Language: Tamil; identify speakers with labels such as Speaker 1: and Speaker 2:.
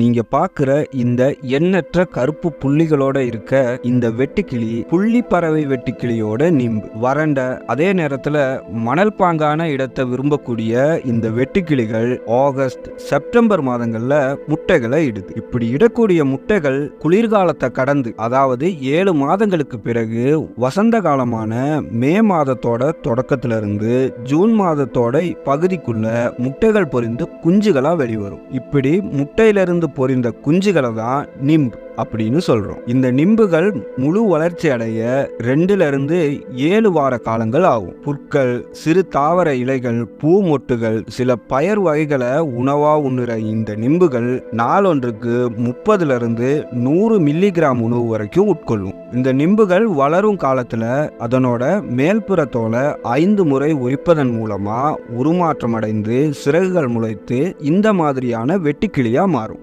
Speaker 1: நீங்க பார்க்குற இந்த எண்ணற்ற கருப்பு புள்ளிகளோட இருக்க இந்த வெட்டுக்கிளி புள்ளி பறவை வெட்டுக்கிளியோட நிம்பு. வறண்ட அதே நேரத்துல மணல் பாங்கான இடத்தை விரும்பக்கூடிய இந்த வெட்டுக்கிளிகள் ஆகஸ்ட் செப்டம்பர் மாதங்கள்ல முட்டைகளை இடுது. இப்படி இடக்கூடிய முட்டைகள் குளிர்காலத்தை கடந்து அதாவது ஏழு மாதங்களுக்கு பிறகு வசந்த காலமான மே மாதத்தோட தொடக்கத்துல இருந்து ஜூன் மாதத்தோட பகுதிக்குள்ள முட்டைகள் பொரிந்து குஞ்சுகளா வெளிவரும். இப்படி முட்டையிலிருந்து பொரிந்த குஞ்சுகளை தான் நிம்பு அப்படின்னு சொல்றோம். இந்த நிம்புகள் முழு வளர்ச்சி அடைய ரெண்டுல இருந்து ஏழு வார காலங்கள் ஆகும். புற்கள் சிறு தாவர இலைகள் பூ மொட்டுகள் சில பயர் வகைகளை உணவா உண்ணுற இந்த நிம்புகள் நாளொன்றுக்கு முப்பதுல இருந்து நூறு மில்லிகிராம் உணவு வரைக்கும் உட்கொள்ளும். இந்த நிம்புகள் வளரும் காலத்துல அதனோட மேல்புறத்தோலை ஐந்து முறை உரிப்பதன் மூலமா உருமாற்றம் அடைந்து சிறகுகள் முளைத்து இந்த மாதிரியான வெட்டிக்கிளியாக மாறும்.